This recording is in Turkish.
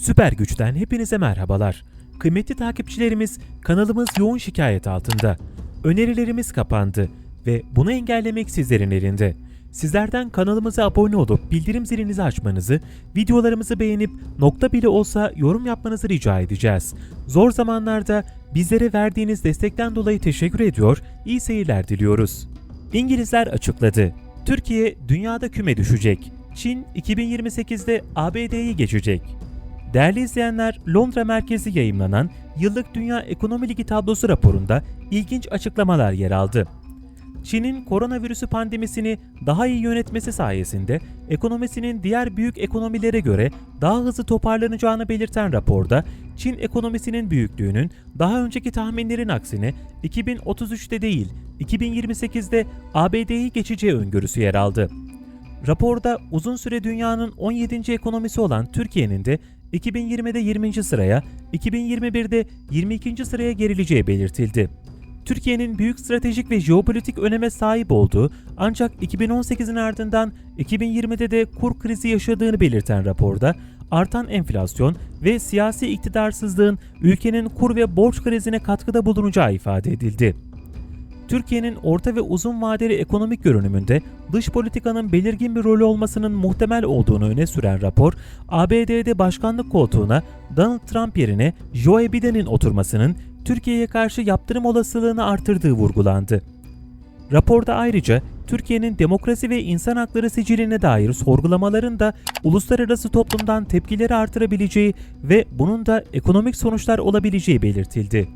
Süper Güç'ten hepinize merhabalar. Kıymetli takipçilerimiz kanalımız yoğun şikayet altında. Önerilerimiz kapandı ve bunu engellemek sizlerin elinde. Sizlerden kanalımıza abone olup bildirim zilinizi açmanızı, videolarımızı beğenip nokta bile olsa yorum yapmanızı rica edeceğiz. Zor zamanlarda bizlere verdiğiniz destekten dolayı teşekkür ediyor, iyi seyirler diliyoruz. İngilizler açıkladı. Türkiye dünyada küme düşecek. Çin 2028'de ABD'yi geçecek. Değerli izleyenler, Londra merkezi yayımlanan Yıllık Dünya Ekonomi Ligi tablosu raporunda ilginç açıklamalar yer aldı. Çin'in koronavirüsü pandemisini daha iyi yönetmesi sayesinde ekonomisinin diğer büyük ekonomilere göre daha hızlı toparlanacağını belirten raporda Çin ekonomisinin büyüklüğünün daha önceki tahminlerin aksine 2033'te değil 2028'de ABD'yi geçeceği öngörüsü yer aldı. Raporda uzun süre dünyanın 17. ekonomisi olan Türkiye'nin de 2020'de 20. sıraya, 2021'de 22. sıraya gerileceği belirtildi. Türkiye'nin büyük stratejik ve jeopolitik öneme sahip olduğu ancak 2018'in ardından 2020'de de kur krizi yaşadığını belirten raporda artan enflasyon ve siyasi iktidarsızlığın ülkenin kur ve borç krizine katkıda bulunacağı ifade edildi. Türkiye'nin orta ve uzun vadeli ekonomik görünümünde dış politikanın belirgin bir rolü olmasının muhtemel olduğunu öne süren rapor, ABD'de başkanlık koltuğuna Donald Trump yerine Joe Biden'in oturmasının Türkiye'ye karşı yaptırım olasılığını artırdığı vurgulandı. Raporda ayrıca Türkiye'nin demokrasi ve insan hakları siciline dair sorgulamaların da uluslararası toplumdan tepkileri artırabileceği ve bunun da ekonomik sonuçlar olabileceği belirtildi.